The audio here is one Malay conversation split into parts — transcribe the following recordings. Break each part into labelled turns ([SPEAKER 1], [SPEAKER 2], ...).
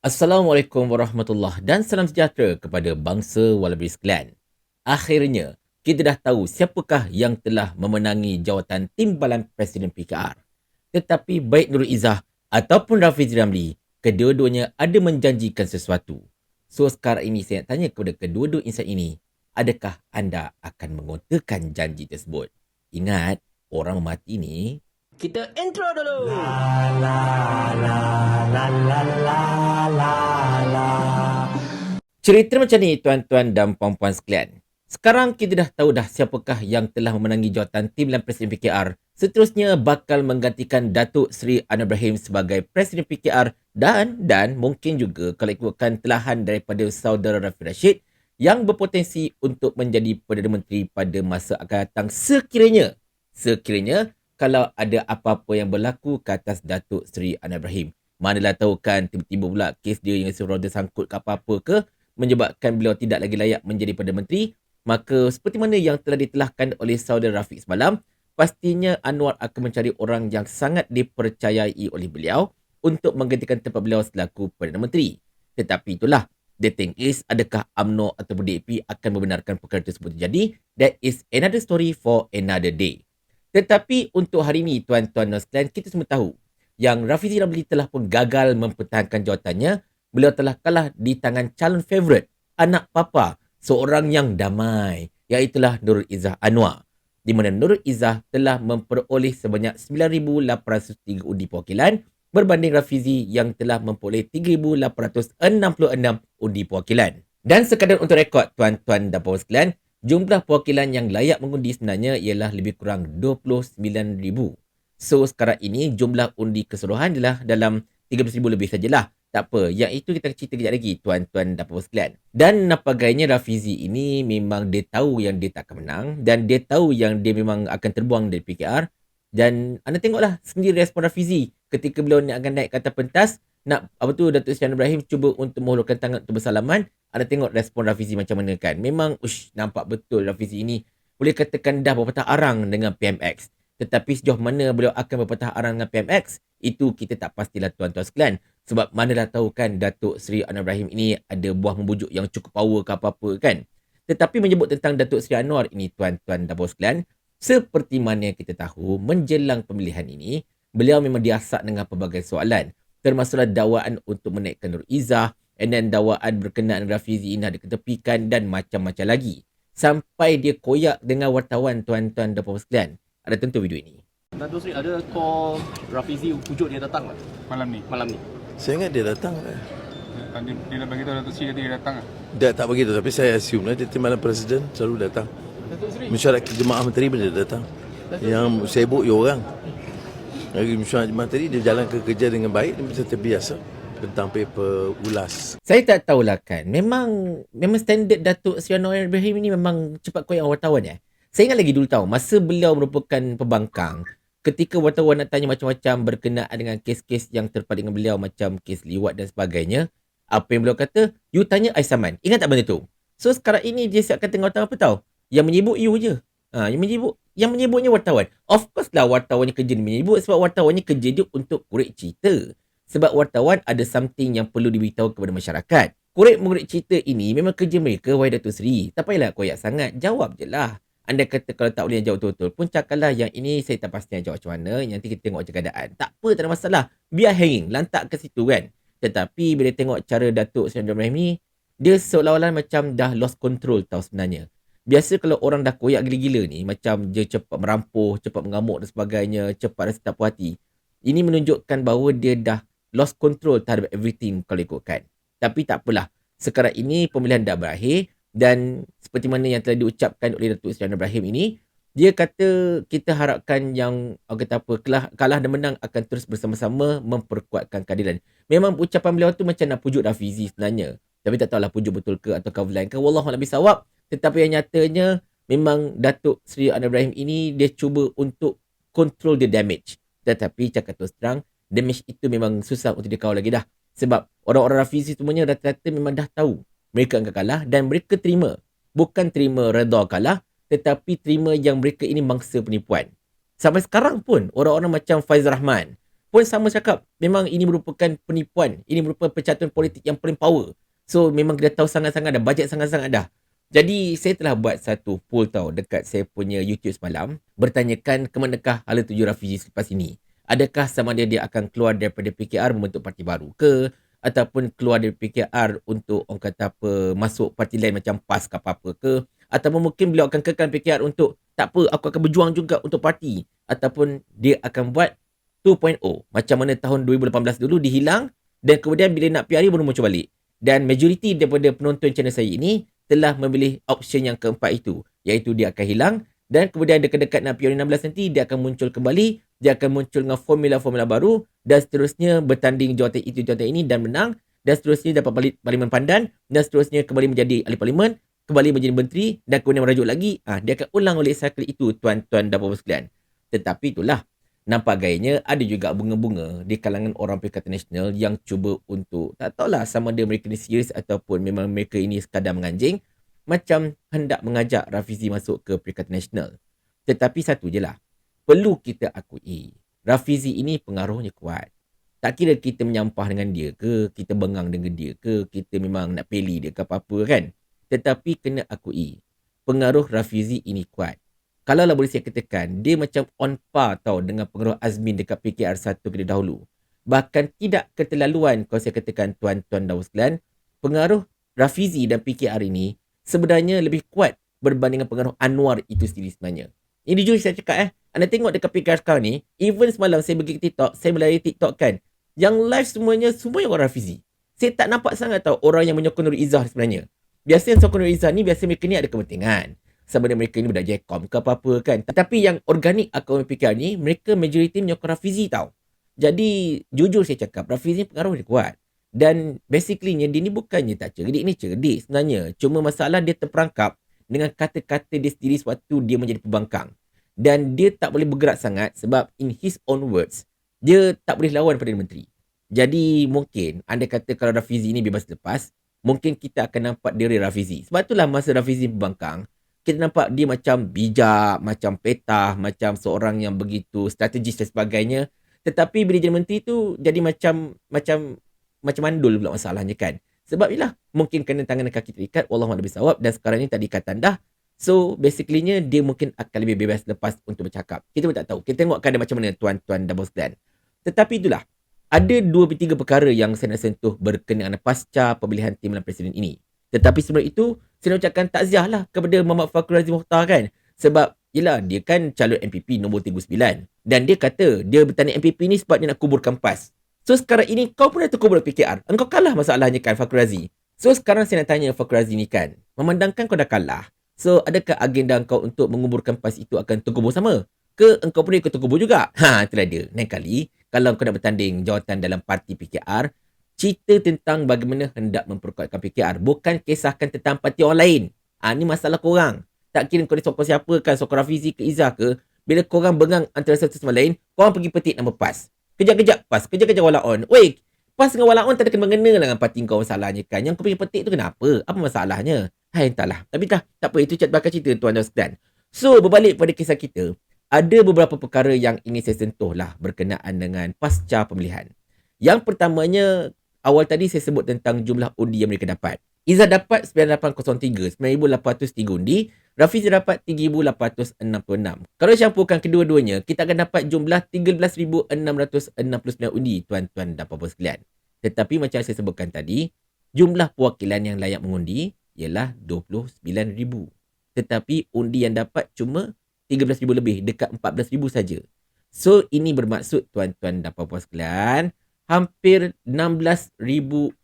[SPEAKER 1] Assalamualaikum warahmatullahi dan salam sejahtera kepada bangsa Wallaby sekalian. Akhirnya, kita dah tahu siapakah yang telah memenangi jawatan timbalan Presiden PKR. Tetapi baik Nurul Izzah ataupun Rafizi Ramli, kedua-duanya ada menjanjikan sesuatu. So sekarang ini saya nak tanya kepada kedua-dua insan ini, adakah anda akan mengotakan janji tersebut? Ingat, orang mati ni
[SPEAKER 2] Kita intro dulu.
[SPEAKER 1] Cerita macam ni tuan-tuan dan puan-puan sekalian. Sekarang kita dah tahu dah siapakah yang telah memenangi jawatan Timbalan Presiden PKR. Seterusnya bakal menggantikan Datuk Seri Anwar Ibrahim sebagai Presiden PKR dan dan mungkin juga kalau ikutkan telahan daripada saudara Rafi Rashid yang berpotensi untuk menjadi Perdana Menteri pada masa akan datang sekiranya sekiranya kalau ada apa-apa yang berlaku ke atas Datuk Seri Anwar Ibrahim. Manalah tahu kan tiba-tiba pula kes dia yang seroda sangkut ke apa-apa ke menyebabkan beliau tidak lagi layak menjadi Perdana Menteri, maka seperti mana yang telah ditelahkan oleh saudara Rafiq semalam, pastinya Anwar akan mencari orang yang sangat dipercayai oleh beliau untuk menggantikan tempat beliau selaku Perdana Menteri. Tetapi itulah, the thing is, adakah UMNO ataupun DAP akan membenarkan perkara tersebut terjadi? That is another story for another day. Tetapi untuk hari ini, tuan-tuan dan sekalian, kita semua tahu yang Rafizi Ramli telah pun gagal mempertahankan jawatannya beliau telah kalah di tangan calon favourite anak papa seorang yang damai iaitulah Nurul Izzah Anwar di mana Nurul Izzah telah memperoleh sebanyak 9,803 undi perwakilan berbanding Rafizi yang telah memperoleh 3,866 undi perwakilan. Dan sekadar untuk rekod tuan-tuan dan puan sekalian, jumlah perwakilan yang layak mengundi sebenarnya ialah lebih kurang 29,000. So sekarang ini jumlah undi keseluruhan adalah dalam 13,000 lebih sajalah. Tak apa, yang itu kita cerita kejap lagi tuan-tuan dan puan sekalian. Dan nampaknya Rafizi ini memang dia tahu yang dia tak akan menang dan dia tahu yang dia memang akan terbuang dari PKR. Dan anda tengoklah sendiri respon Rafizi ketika beliau ni akan naik ke atas pentas nak apa tu Datuk Seri Ibrahim cuba untuk menghulurkan tangan untuk bersalaman. Anda tengok respon Rafizi macam mana kan. Memang ush, nampak betul Rafizi ini boleh katakan dah berpatah arang dengan PMX. Tetapi sejauh mana beliau akan berpatah arang dengan PMX, itu kita tak pastilah tuan-tuan sekalian. Sebab mana dah tahu kan Datuk Seri Anwar Ibrahim ini ada buah membujuk yang cukup power ke apa-apa kan. Tetapi menyebut tentang Datuk Seri Anwar ini tuan-tuan dan sekalian, seperti mana kita tahu menjelang pemilihan ini, beliau memang diasak dengan pelbagai soalan. Termasuklah dakwaan untuk menaikkan Nur Izzah, and then dakwaan berkenaan Rafizi ini ada ketepikan dan macam-macam lagi. Sampai dia koyak dengan wartawan tuan-tuan dan puan sekalian. Ada tentu video ini.
[SPEAKER 2] Datuk Seri ada call Rafizi pujuk dia datang tak
[SPEAKER 3] malam ni.
[SPEAKER 2] malam ni?
[SPEAKER 4] Saya ingat dia datang lah.
[SPEAKER 3] Dia, dia dah bagi tahu Datuk Seri kata dia datang ah.
[SPEAKER 4] Dia tak begitu tapi saya assume lah dia timbalan presiden selalu datang.
[SPEAKER 2] Datuk Seri.
[SPEAKER 4] Mesyuarat jemaah menteri pun dia datang. Yang sibuk dia orang. Lagi mesyuarat jemaah menteri dia jalan ke kerja dengan baik dia macam terbiasa tentang paper ulas.
[SPEAKER 1] Saya tak tahulah kan. Memang memang standard Datuk Seri Anwar Ibrahim ini memang cepat koyak wartawan ya. Saya ingat lagi dulu tahu masa beliau merupakan pembangkang ketika wartawan nak tanya macam-macam berkenaan dengan kes-kes yang terpaling dengan beliau macam kes liwat dan sebagainya, apa yang beliau kata, you tanya Aisaman. Ingat tak benda tu? So sekarang ini dia siap kata wartawan apa tahu? Yang menyebut you je. Ha, yang menyebut yang menyebutnya wartawan. Of course lah wartawannya kerja dia menyebut sebab wartawannya kerja dia untuk korek cerita. Sebab wartawan ada something yang perlu diberitahu kepada masyarakat. Korek mengorek cerita ini memang kerja mereka, wahai Datuk Seri. Tak payahlah koyak sangat. Jawab je lah. Anda kata kalau tak boleh jawab betul-betul pun cakaplah yang ini saya tak pasti nak jawab macam mana. Nanti kita tengok je keadaan. Tak apa, tak ada masalah. Biar hanging. Lantak ke situ kan. Tetapi bila tengok cara Datuk Seri Ibrahim ni, dia seolah-olah macam dah lost control tau sebenarnya. Biasa kalau orang dah koyak gila-gila ni, macam dia cepat merampuh, cepat mengamuk dan sebagainya, cepat rasa tak puas hati. Ini menunjukkan bahawa dia dah lost control terhadap everything kalau ikutkan. Tapi tak apalah. Sekarang ini pemilihan dah berakhir dan seperti mana yang telah diucapkan oleh Datuk Seri Ibrahim ini, dia kata kita harapkan yang orang kata apa kalah, kalah dan menang akan terus bersama-sama memperkuatkan keadilan. Memang ucapan beliau tu macam nak pujuk Rafizi sebenarnya. Tapi tak tahulah pujuk betul ke atau kawalan ke. Wallahu a'lam bisawab. Tetapi yang nyatanya memang Datuk Seri Anwar Ibrahim ini dia cuba untuk control the damage. Tetapi cakap terus terang, damage itu memang susah untuk dikawal lagi dah. Sebab orang-orang Rafizi semuanya rata-rata memang dah tahu mereka akan kalah dan mereka terima. Bukan terima redha kalah, tetapi terima yang mereka ini mangsa penipuan. Sampai sekarang pun, orang-orang macam Faiz Rahman, pun sama cakap memang ini merupakan penipuan. Ini merupakan percaturan politik yang paling power. So memang kita tahu sangat-sangat dah. Bajet sangat-sangat dah. Jadi saya telah buat satu poll tau dekat saya punya YouTube semalam. Bertanyakan ke manakah hala tuju Rafizi selepas ini. Adakah sama dia dia akan keluar daripada PKR membentuk parti baru ke? Ataupun keluar dari PKR untuk orang kata apa masuk parti lain macam PAS ke apa-apa ke? Ataupun mungkin beliau akan kekal PKR untuk tak apa aku akan berjuang juga untuk parti. Ataupun dia akan buat 2.0 macam mana tahun 2018 dulu dihilang dan kemudian bila nak PRI baru muncul balik. Dan majoriti daripada penonton channel saya ini telah memilih option yang keempat itu iaitu dia akan hilang dan kemudian dekat-dekat nak PRU 16 nanti dia akan muncul kembali dia akan muncul dengan formula-formula baru dan seterusnya bertanding jawatan itu jawatan ini dan menang dan seterusnya dapat balik parlimen pandan dan seterusnya kembali menjadi ahli parlimen kembali menjadi menteri dan kemudian merajuk lagi. Ah dia akan ulang oleh cycle itu tuan-tuan dan puan sekalian. Tetapi itulah nampak gayanya ada juga bunga-bunga di kalangan orang Perikatan Nasional yang cuba untuk tak tahulah sama ada mereka ni serius ataupun memang mereka ini sekadar menganjing macam hendak mengajak Rafizi masuk ke Perikatan Nasional. Tetapi satu je lah. Perlu kita akui. Rafizi ini pengaruhnya kuat. Tak kira kita menyampah dengan dia ke, kita bengang dengan dia ke, kita memang nak peli dia ke apa-apa kan. Tetapi kena akui. Pengaruh Rafizi ini kuat kalau lah boleh saya katakan, dia macam on par tau dengan pengaruh Azmin dekat PKR 1 kita dahulu. Bahkan tidak keterlaluan kalau saya katakan tuan-tuan dan sekalian, pengaruh Rafizi dan PKR ini sebenarnya lebih kuat berbanding dengan pengaruh Anwar itu sendiri sebenarnya. Ini jujur saya cakap eh. Anda tengok dekat PKR sekarang ni, even semalam saya pergi ke TikTok, saya melalui TikTok kan, yang live semuanya, semuanya orang Rafizi. Saya tak nampak sangat tau orang yang menyokong Nur Izzah sebenarnya. Biasanya sokong Nur Izzah ni, biasa mereka ni ada kepentingan sama ada mereka ni budak JECOM ke apa-apa kan. Tapi yang organik akaun PKR ni, mereka majoriti menyokong Rafizi tau. Jadi, jujur saya cakap, Rafizi pengaruh dia kuat. Dan basically dia ni bukannya tak cerdik, ni cerdik sebenarnya. Cuma masalah dia terperangkap dengan kata-kata dia sendiri sewaktu dia menjadi pembangkang. Dan dia tak boleh bergerak sangat sebab in his own words, dia tak boleh lawan Perdana Menteri. Jadi mungkin anda kata kalau Rafizi ni bebas lepas, mungkin kita akan nampak diri Rafizi. Sebab itulah masa Rafizi pembangkang, kita nampak dia macam bijak, macam petah, macam seorang yang begitu strategis dan sebagainya. Tetapi bila jadi menteri tu jadi macam macam macam mandul pula masalahnya kan. Sebab ialah mungkin kena tangan dan kaki terikat, Allah mahu lebih sawab dan sekarang ni tadi kata dah. So basically-nya dia mungkin akan lebih bebas lepas untuk bercakap. Kita pun tak tahu. Kita tengok keadaan macam mana tuan-tuan dan bos dan. Tetapi itulah. Ada dua tiga perkara yang saya nak sentuh berkenaan pasca pemilihan timbalan presiden ini. Tetapi sebelum itu, saya ucapkan takziah lah kepada Muhammad Fakhrul Mukhtar kan. Sebab, yelah, dia kan calon MPP nombor 39. Dan dia kata, dia bertanding MPP ni sebab dia nak kuburkan PAS. So, sekarang ini kau pun dah terkubur PKR. Engkau kalah masalahnya kan, Fakhrul Azim. So, sekarang saya nak tanya Fakhrul Azim ni kan. Memandangkan kau dah kalah. So, adakah agenda kau untuk menguburkan PAS itu akan terkubur sama? Ke engkau pun ikut terkubur juga? Ha, itulah dia. Lain kali, kalau kau nak bertanding jawatan dalam parti PKR, cerita tentang bagaimana hendak memperkuatkan PKR. Bukan kisahkan tentang parti orang lain. Ha, ni masalah korang. Tak kira kau ni sokong siapa kan, sokong Rafizi ke Izzah ke. Bila korang bengang antara satu sama lain, korang pergi petik nama PAS. Kejap-kejap PAS, kejap-kejap wala on. Weh, PAS dengan wala on tak ada kena mengena dengan parti kau masalahnya kan. Yang kau pergi petik tu kenapa? Apa masalahnya? Hai entahlah. Tapi tak, tak apa. Itu cat bakal cerita tuan dan sekalian. So, berbalik pada kisah kita. Ada beberapa perkara yang ingin saya sentuh lah berkenaan dengan pasca pemilihan. Yang pertamanya, awal tadi saya sebut tentang jumlah undi yang mereka dapat. Izzah dapat 9803, 9803 undi. Rafiz dapat 3866. Kalau campurkan kedua-duanya, kita akan dapat jumlah 13669 undi, tuan-tuan dan puan-puan sekalian. Tetapi macam saya sebutkan tadi, jumlah perwakilan yang layak mengundi ialah 29000. Tetapi undi yang dapat cuma 13000 lebih, dekat 14000 saja. So ini bermaksud tuan-tuan dan puan-puan sekalian, hampir 16,000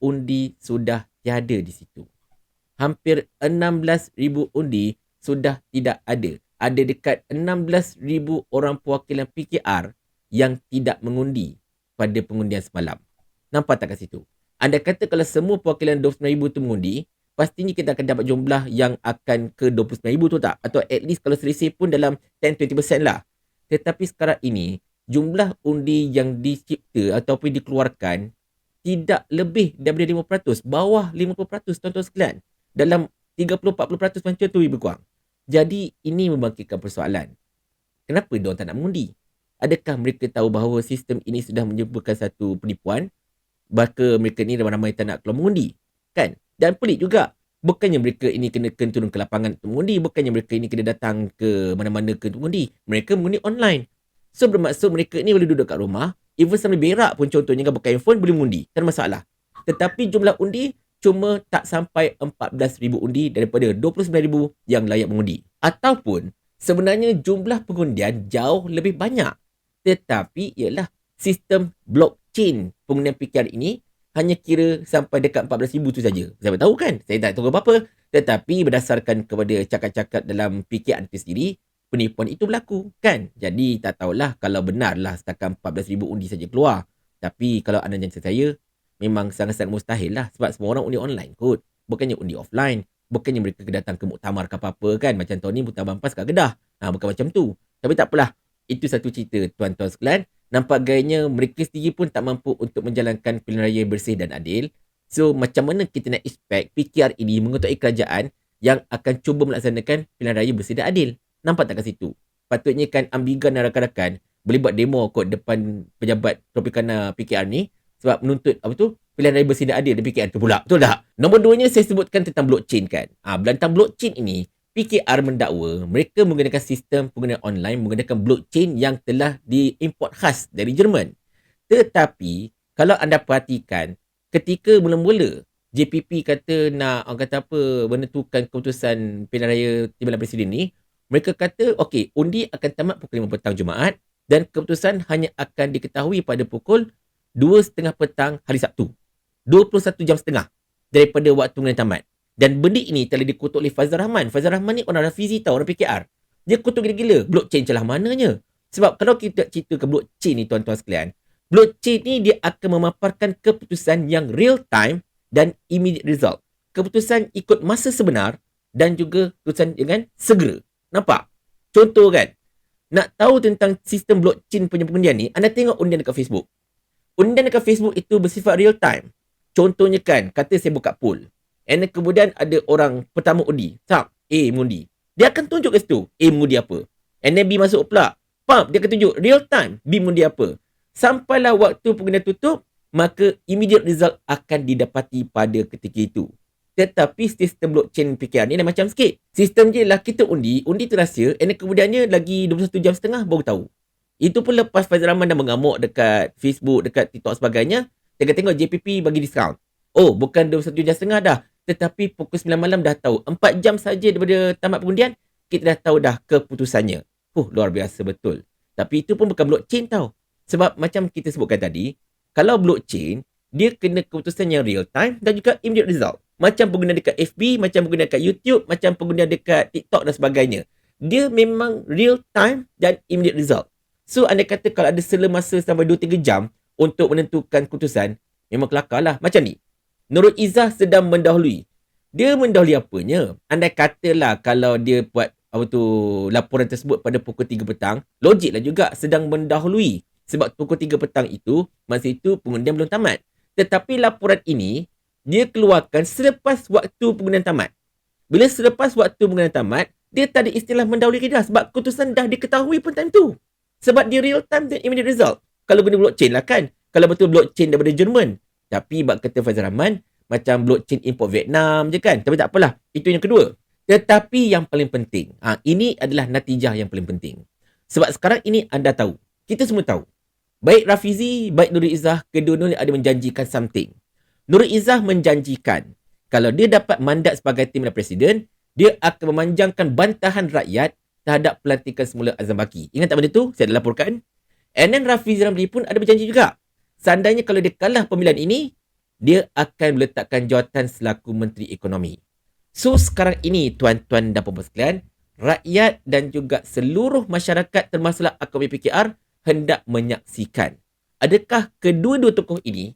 [SPEAKER 1] undi sudah tiada di situ. Hampir 16,000 undi sudah tidak ada. Ada dekat 16,000 orang perwakilan PKR yang tidak mengundi pada pengundian semalam. Nampak tak kat situ? Anda kata kalau semua perwakilan 29,000 tu mengundi, pastinya kita akan dapat jumlah yang akan ke 29,000 tu tak? Atau at least kalau selisih pun dalam 10-20% lah. Tetapi sekarang ini, jumlah undi yang dicipta ataupun dikeluarkan tidak lebih daripada 5%, bawah 50% tuan-tuan sekalian. Dalam 30-40% macam tu lebih kurang. Jadi ini membangkitkan persoalan. Kenapa dia tak nak mengundi? Adakah mereka tahu bahawa sistem ini sudah menyebabkan satu penipuan? Maka mereka ni ramai-ramai tak nak keluar mengundi. Kan? Dan pelik juga. Bukannya mereka ini kena, kena turun ke lapangan untuk mengundi. Bukannya mereka ini kena datang ke mana-mana ke untuk mengundi. Mereka mengundi online. So bermaksud mereka ni boleh duduk kat rumah. Even sambil berak pun contohnya kan pakai handphone boleh mengundi. Tak ada masalah. Tetapi jumlah undi cuma tak sampai 14,000 undi daripada 29,000 yang layak mengundi. Ataupun sebenarnya jumlah pengundian jauh lebih banyak. Tetapi ialah sistem blockchain pengundian PKR ini hanya kira sampai dekat 14,000 tu saja. Saya tahu kan? Saya tak tahu apa-apa. Tetapi berdasarkan kepada cakap-cakap dalam PKR itu sendiri, penipuan itu berlaku kan? Jadi tak tahulah kalau benarlah setakat 14,000 undi saja keluar. Tapi kalau anda jangan saya, memang sangat-sangat mustahil lah. Sebab semua orang undi online kot. Bukannya undi offline. Bukannya mereka datang ke muktamar ke apa-apa kan. Macam ni muktamar PAS kat Kedah. Ha, bukan macam tu. Tapi tak apalah. Itu satu cerita tuan-tuan sekalian nampak gayanya mereka sendiri pun tak mampu untuk menjalankan pilihan raya bersih dan adil. So macam mana kita nak expect PKR ini mengetuai kerajaan yang akan cuba melaksanakan pilihan raya bersih dan adil? Nampak tak kat situ? Patutnya kan ambigan dan rakan-rakan boleh buat demo kot depan pejabat Tropicana PKR ni sebab menuntut apa tu pilihan raya bersih dan adil dan PKR tu pula. Betul tak? Nombor duanya saya sebutkan tentang blockchain kan. Ha, tentang blockchain ini PKR mendakwa mereka menggunakan sistem penggunaan online menggunakan blockchain yang telah diimport khas dari Jerman. Tetapi kalau anda perhatikan ketika mula-mula JPP kata nak orang kata apa menentukan keputusan pilihan raya Timbalan Presiden ni, mereka kata okey undi akan tamat pukul 5 petang Jumaat dan keputusan hanya akan diketahui pada pukul 2.30 petang hari Sabtu. 21 jam setengah daripada waktu mengenai tamat. Dan benda ini telah dikutuk oleh Fazal Rahman. Fazal Rahman ni orang Rafizi tau, orang PKR. Dia kutuk gila-gila. Blockchain celah mananya. Sebab kalau kita cerita ke blockchain ni tuan-tuan sekalian, blockchain ni dia akan memaparkan keputusan yang real time dan immediate result. Keputusan ikut masa sebenar dan juga keputusan dengan segera. Nampak? Contoh kan, nak tahu tentang sistem blockchain punya pengundian ni, anda tengok undian dekat Facebook. Undian dekat Facebook itu bersifat real time. Contohnya kan, kata saya buka pool. And then kemudian ada orang pertama undi. Tak, A mengundi. Dia akan tunjuk ke situ A mengundi apa. And then B masuk pula. Pump, dia akan tunjuk real time B mengundi apa. Sampailah waktu pengguna tutup, maka immediate result akan didapati pada ketika itu. Tetapi sistem blockchain PKR ni dah macam sikit. Sistem je lah kita undi, undi tu rahsia, and kemudiannya lagi 21 jam setengah baru tahu. Itu pun lepas Faizal Rahman dah mengamuk dekat Facebook, dekat TikTok sebagainya, tengok-tengok JPP bagi diskaun. Oh, bukan 21 jam setengah dah tetapi pukul 9 malam dah tahu. 4 jam saja daripada tamat pengundian, kita dah tahu dah keputusannya. Huh, luar biasa betul. Tapi itu pun bukan blockchain tau. Sebab macam kita sebutkan tadi, kalau blockchain, dia kena keputusan yang real time dan juga immediate result. Macam pengguna dekat FB, macam pengguna dekat YouTube, macam pengguna dekat TikTok dan sebagainya. Dia memang real time dan immediate result. So, anda kata kalau ada sela masa sampai 2-3 jam untuk menentukan keputusan, memang kelakar lah. Macam ni, Nurul Izzah sedang mendahului. Dia mendahului apanya? Anda katalah kalau dia buat apa tu laporan tersebut pada pukul 3 petang, logiklah juga sedang mendahului. Sebab pukul 3 petang itu, masa itu pengundian belum tamat. Tetapi laporan ini, dia keluarkan selepas waktu pengundian tamat. Bila selepas waktu pengundian tamat, dia tak ada istilah mendahului kita sebab keputusan dah diketahui pun time tu. Sebab dia real time dan immediate result. Kalau guna blockchain lah kan. Kalau betul blockchain daripada Jerman, tapi bak kata Faizal Rahman, macam blockchain import Vietnam je kan. Tapi tak apalah. Itu yang kedua. Tetapi yang paling penting, ha, ini adalah natijah yang paling penting. Sebab sekarang ini anda tahu. Kita semua tahu. Baik Rafizi, baik Nurul Izzah, kedua-duanya ada menjanjikan something. Nurul Izzah menjanjikan kalau dia dapat mandat sebagai tim presiden, dia akan memanjangkan bantahan rakyat terhadap pelantikan semula Azam Baki. Ingat tak benda tu? Saya dah laporkan. And then Rafizi Ramli pun ada berjanji juga seandainya kalau dia kalah pemilihan ini, dia akan meletakkan jawatan selaku Menteri Ekonomi. So sekarang ini tuan-tuan dan puan sekalian, rakyat dan juga seluruh masyarakat termasuklah akun PKR hendak menyaksikan adakah kedua-dua tokoh ini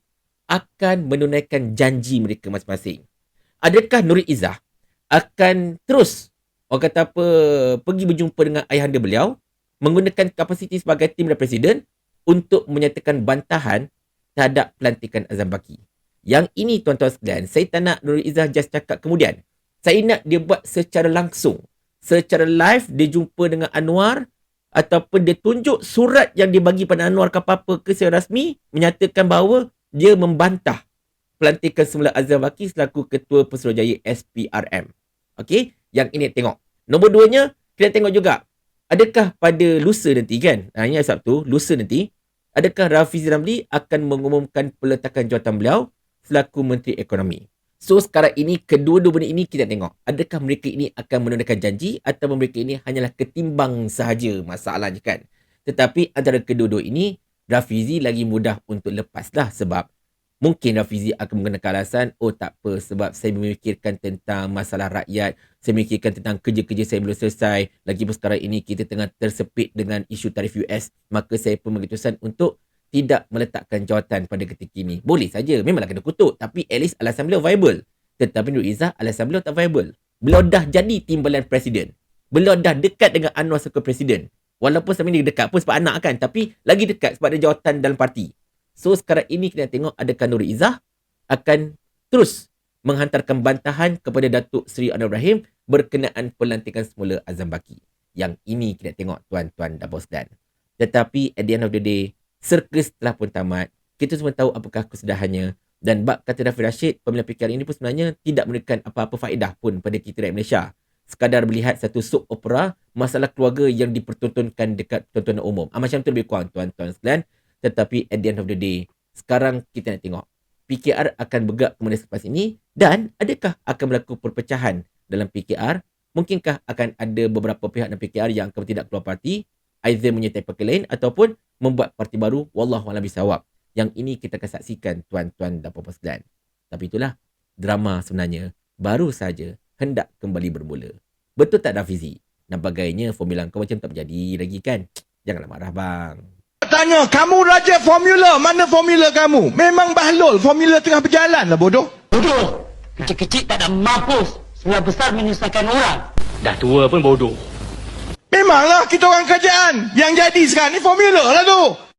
[SPEAKER 1] akan menunaikan janji mereka masing-masing. Adakah Nuri Izzah akan terus orang kata apa pergi berjumpa dengan ayahanda beliau menggunakan kapasiti sebagai tim dan presiden untuk menyatakan bantahan terhadap pelantikan Azam Baki. Yang ini tuan-tuan sekalian, saya tak nak Nurul Izzah just cakap kemudian. Saya nak dia buat secara langsung. Secara live, dia jumpa dengan Anwar ataupun dia tunjuk surat yang dibagi pada Anwar ke apa-apa ke secara rasmi menyatakan bahawa dia membantah pelantikan semula Azam Baki selaku Ketua Pesuruhjaya SPRM. Okey, yang ini tengok. Nombor duanya, kita tengok juga. Adakah pada lusa nanti kan? Ha, hari Sabtu, lusa nanti. Adakah Rafizi Ramli akan mengumumkan peletakan jawatan beliau selaku Menteri Ekonomi? So sekarang ini kedua-dua benda ini kita tengok. Adakah mereka ini akan menunaikan janji atau mereka ini hanyalah ketimbang sahaja masalahnya kan? Tetapi antara kedua-dua ini Rafizi lagi mudah untuk lepaslah sebab mungkin Rafizi akan menggunakan alasan oh tak apa sebab saya memikirkan tentang masalah rakyat, saya memikirkan tentang kerja-kerja saya belum selesai. Lagipun sekarang ini kita tengah tersepit dengan isu tarif US, maka saya pun mengetusan untuk tidak meletakkan jawatan pada ketika ini. Boleh saja, memanglah kena kutuk. Tapi at least alasan beliau viable. Tetapi Nur Izzah, alasan beliau tak viable. Beliau dah jadi timbalan presiden. Beliau dah dekat dengan Anwar sebagai presiden. Walaupun selama ini dia dekat pun sebab anak kan. Tapi lagi dekat sebab ada jawatan dalam parti. So sekarang ini kita tengok adakah Nur Izzah akan terus menghantarkan bantahan kepada Datuk Seri Anwar Ibrahim berkenaan pelantikan semula Azam Baki. Yang ini kita tengok tuan-tuan dan bos dan. Tetapi at the end of the day, Sirkus telah pun tamat. Kita semua tahu apakah kesudahannya. Dan bab kata Rafi Rashid, pemilihan PKR ini pun sebenarnya tidak memberikan apa-apa faedah pun pada kita rakyat Malaysia. Sekadar melihat satu soap opera masalah keluarga yang dipertontonkan dekat tontonan umum. Ah, macam tu lebih kurang tuan-tuan sekalian. Tetapi at the end of the day, sekarang kita nak tengok. PKR akan bergerak kemudian selepas ini dan adakah akan berlaku perpecahan dalam PKR? Mungkinkah akan ada beberapa pihak dalam PKR yang akan tidak keluar parti either menyertai parti lain ataupun membuat parti baru wallahu a'lam bisawab. Yang ini kita akan saksikan tuan-tuan dan puan-puan sekalian. Tapi itulah drama sebenarnya baru saja hendak kembali bermula. Betul tak Rafizi? Nampaknya formula kau macam tak berjadi lagi kan? Janganlah marah bang.
[SPEAKER 5] Tanya, kamu raja formula, mana formula kamu? Memang bahlul, formula tengah berjalan lah bodoh.
[SPEAKER 6] Bodoh. Kecil-kecil tak ada mampus. Sebelah besar menyusahkan orang.
[SPEAKER 2] Dah tua pun bodoh.
[SPEAKER 5] Memanglah kita orang kerajaan. Yang jadi sekarang ni formula lah tu.